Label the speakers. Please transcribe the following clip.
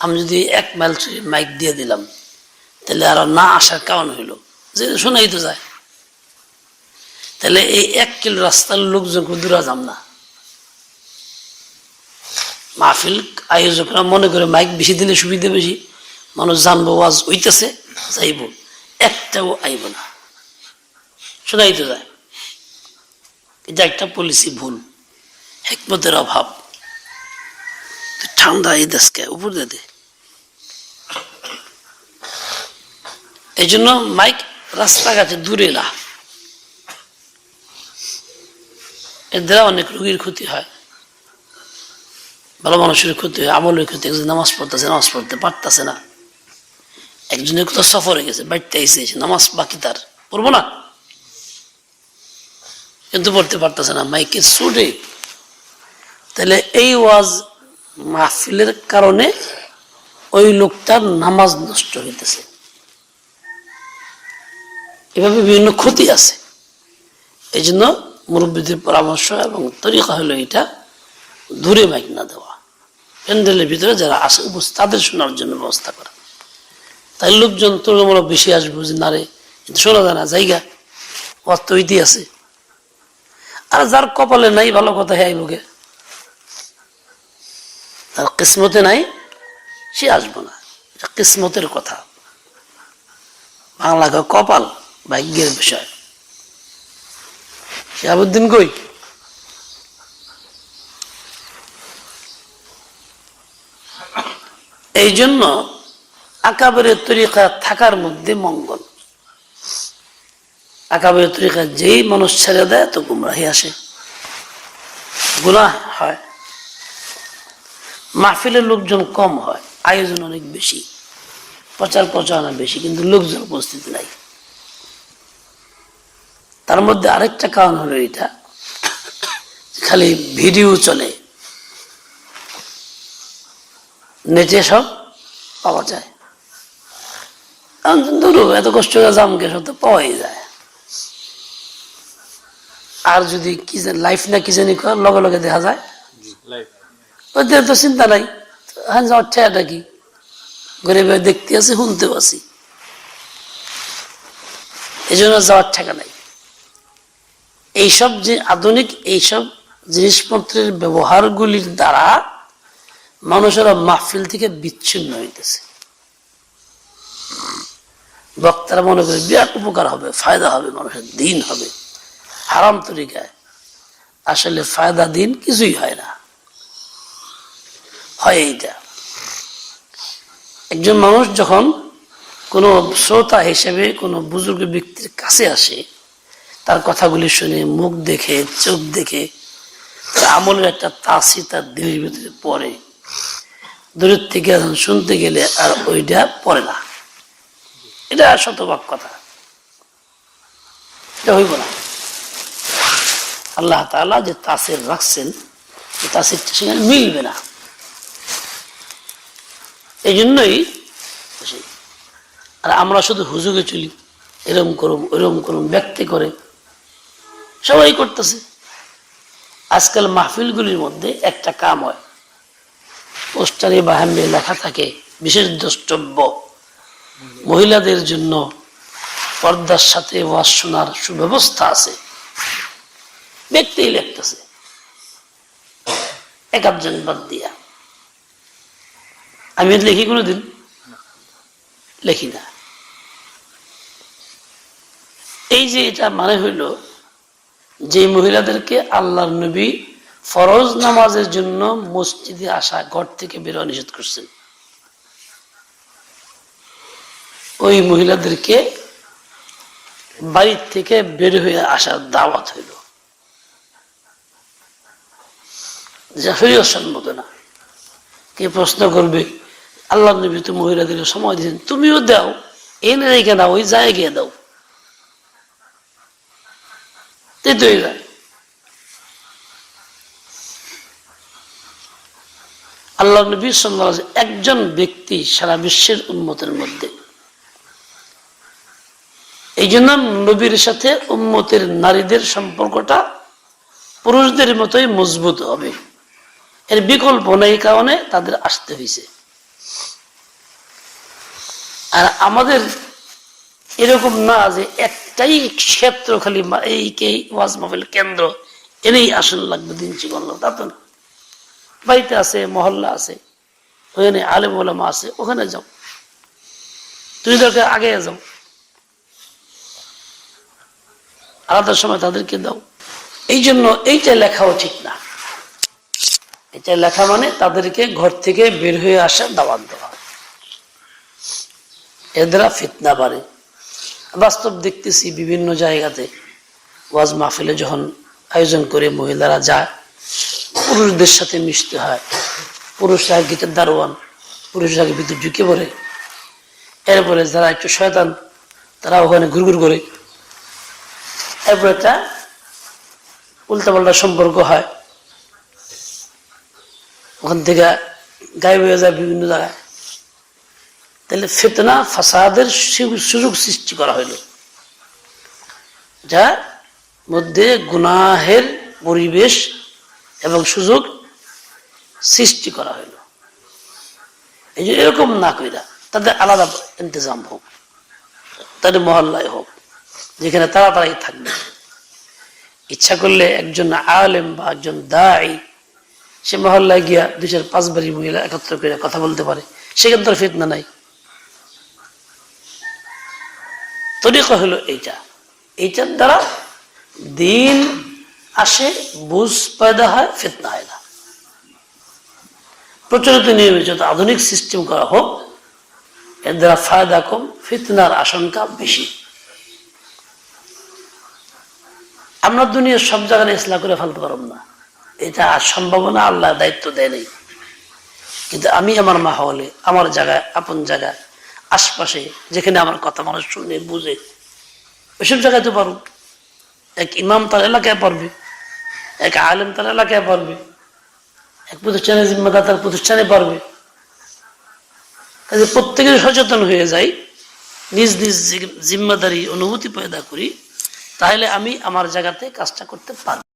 Speaker 1: আমি যদি এক মাইল মাইক দিয়ে দিলাম, তাহলে আর না আসার কারণ হইল। যে শোনাই তো যায়। তাহলে এই এক কিলো রাস্তার লোকজন দূরা যাম না। মাহফিল আয়োজকরা মনে করে মাইক বেশি দিলে সুবিধা বেশি। মানুষ জানব ওয়াজ হইতেছে, যাইব। একটাও আইব না। শোনাই তো যায়। এটা একটা পলিসি ভুল, হেকমতের অভাব। ঠান্ডা এই দেশকে, উপর দিয়ে এই জন্য মাইক রাস্তাঘাটে দূরে না। এর দ্বারা অনেক রোগীর ক্ষতি হয়, ভালো মানুষের ক্ষতি হয়, আমলের ক্ষতি একজন নামাজ পড়তেছে, নামাজ পড়তে পারতেছে না। একজনের কোথাও সফরে গেছে, বাড়িতে এসে নামাজ বাকি তার, পড়ব না। কিন্তু পড়তে পারতেছে না মাইকে সুরে। তাহলে এই ওয়াজ মাহফিলের কারণে ওই লোকটার নামাজ নষ্ট হইতেছে। এভাবে বিভিন্ন ক্ষতি আছে। এই জন্য মুরব্বীদের পরামর্শ এবং তরিকা হলো এটা, দূরে মাইক না দেওয়া। প্যান্ডেলের ভিতরে যারা আসে তাদের শোনার জন্য ব্যবস্থা করা। তাই লোকজন তুলনামূলক বেশি আসবে যে না রে কিন্তু শোনা যায় না, জায়গা, অর্থ ইতি আছে। আর যার কপালে নাই, ভালো কথা হ্যাঁ লোকে। তার কিসমতে নাই, সে আসব না। কিসমতের কথা। বাংলা কপাল ভাগ্যের বিষয়। শিহাবুদ্দিন কই? এই জন্য আকাবের তরিকা থাকার মধ্যে মঙ্গল। আকাবের তরিকা যেই মানুষ ছেড়ে দেয়, তো গুমরাহি আসে। গুণা হয়। মাহফিলের লোকজন কম হয়, আয়োজন অনেক বেশি। প্রচার প্রচারণা বেশি, কিন্তু লোকজন উপস্থিত নাই। তার মধ্যে আরেকটা কারণ হলো এটা। খালি ভিডিও চলে। নেটে সব পাওয়া যায়। ধরো, এত কষ্ট জামকে সব তো পাওয়াই যায়। আর যদি কি লাইফ না কি জানি লগে লগে দেখা যায়। ওদের তো চিন্তা নাই। হ্যাঁ যাওয়ার ঠেয়াটা কি? ঘরে দেখতে আছে শুনতেও আছি এই জন্য যাওয়ার ঠেকা নাই। এইসব যে আধুনিক এইসব জিনিসপত্রের ব্যবহারগুলির দ্বারা মানুষেরা মাহফিল থেকে বিচ্ছিন্ন হইতেছে। বক্তারা মনে করে বিরাট উপকার হবে, ফায়দা হবে, মানুষের দিন হবে, হারাম তরিকায়। আসলে ফায়দা দিন কিছুই হয় না। হয় এইটা। একজন মানুষ যখন কোনো শ্রোতা হিসেবে কোনো বুজুর্গ ব্যক্তির কাছে আসে তার কথাগুলি শুনে, মুখ দেখে, চোখ দেখে, তার আমলের একটা তাসি তার দিলের ভিতরে পড়ে। দূরের থেকে এখন শুনতে গেলে আর ওইটা পড়ে না। এটা শতভাগ কথা। এটা হইব না। আল্লাহ তালা যে তাসের রাখছেন তাসিরটা সেখানে মিলবে না। এই জন্যই আর আমরা শুধু হুজুগে চলি, এরম করুম ওরম করুম, ব্যক্তি করে সবাই করতেছে। আজকাল মাহফিলগুলির মধ্যে একটা কাম হয়। পোস্টারে বা হ্যান্ডে লেখা থাকে, বিশেষ দ্রষ্টব্য, মহিলাদের জন্য পর্দার সাথে ওয়াজ শোনার সুব্যবস্থা আছে। ব্যক্তি লিখতেছে। এক আধজন বাদ দিয়া। আমি লিখি কোনোদিন? লিখি না। এই যে এটা মানে হইল যে মহিলাদেরকে আল্লাহর নবী ফরজ নামাজের জন্য মসজিদে আসা, ঘর থেকে বেরোয়া নিষেধ করছেন। ওই মহিলাদেরকে বাড়ির থেকে বের হয়ে আসার দাওয়াত হইল। সম্মত না। কে প্রশ্ন করবে আল্লাহ নবী তো মহিলাদের সময় দিয়েছেন, তুমিও দাও, এনে রেখে দাও, ওই জায়গায় দাও। তেতো হয়ে যায় আল্লাহ নবী সাল্লাহ একজন ব্যক্তি সারা বিশ্বের উন্মতের মধ্যে। এই জন্য নবীর সাথে উন্মতের নারীদের সম্পর্কটা পুরুষদের মতোই মজবুত হবে। এর বিকল্প নেই কারণে তাদের আসতে হয়েছে আর আমাদের এরকম না যে একটাই ক্ষেত্র খালি এই কে ওয়াজ মাহফিল কেন্দ্র, এনেই আসন লাগবে দিন জীবন লাগবে তা তো না। বাড়িতে আছে, মহল্লা আছে, ওখানে আলেম ওলামা আছে, ওখানে যাও। তুমি দরকার আগে যাও। আলাদা সময় তাদেরকে দাও। এই জন্য এইটা লেখাও ঠিক না। এটা লেখা মানে তাদেরকে ঘর থেকে বের হয়ে আসা দাওয়াত দেওয়া। এর দ্বারা ফিতনা বাড়ে। বাস্তব দেখতেছি বিভিন্ন জায়গাতে। ওয়াজ মাহফিলে যখন আয়োজন করে মহিলারা যায়, পুরুষদের সাথে মিশতে হয়। পুরুষরা গীতের দারোয়ান, পুরুষরা ভিতরে ঢুকে পড়ে। এরপরে যারা একটু শয়তান, তারা ওখানে ঘুরঘুর করে। এরপর একটা উল্টাপাল্টা সম্পর্ক হয়। ওখান থেকে গায়েব হয়ে যায় বিভিন্ন জায়গায়। তাহলে ফেতনা, ফাসাদের সুযোগ সৃষ্টি করা হইল। যার মধ্যে গুনাহের পরিবেশ এবং সুযোগ সৃষ্টি করা হইল। এই যে এরকম না কইরা তাদের আলাদা ইন্তজাম হোক, তাদের মহল্লায় হোক, যেখানে তারা তাড়াতাড়ি থাকবে। ইচ্ছা করলে একজন আলেম বা একজন দায়ী সে মহল্লায় গিয়া দুই পাঁচ বাড়ি মহিলা একত্র করে কথা বলতে পারে। সেখানে তার ফিতনা নাই। তরিকা হলো এইটা। এইটার দ্বারা দিন আসে, বুঝ পয়দা হয়, ফিতনা হয় না। প্রচলিত নিয়মে যত আধুনিক সিস্টেম করা হোক, এর দ্বারা ফায়দা কম, ফিতনার আশঙ্কা বেশি। আমরা দুনিয়ার সব জায়গায় ইসলাম করে ফেলতে পারব না। এটা সম্ভাবনা আল্লাহ দায়িত্ব দেয় নেই। কিন্তু আমি আমার মাহলে আমার জায়গায়, আপন জায়গায় আশপাশে, যেখানে আমার কথা মানুষ শুনে, বুঝে। ওইসব জায়গায় তো পারব এক ইমাম তার এলাকায় পারবে, এক আলেম তার এলাকায় পারবে, এক প্রতিষ্ঠানের জিম্মাদার তার প্রতিষ্ঠানে পারবে। কাজে প্রত্যেকের সচেতন হয়ে যাই, নিজ নিজ জিম্মাদারি, অনুভূতি পয়দা করি, তাহলে আমি আমার জায়গাতে কাজটা করতে পারব।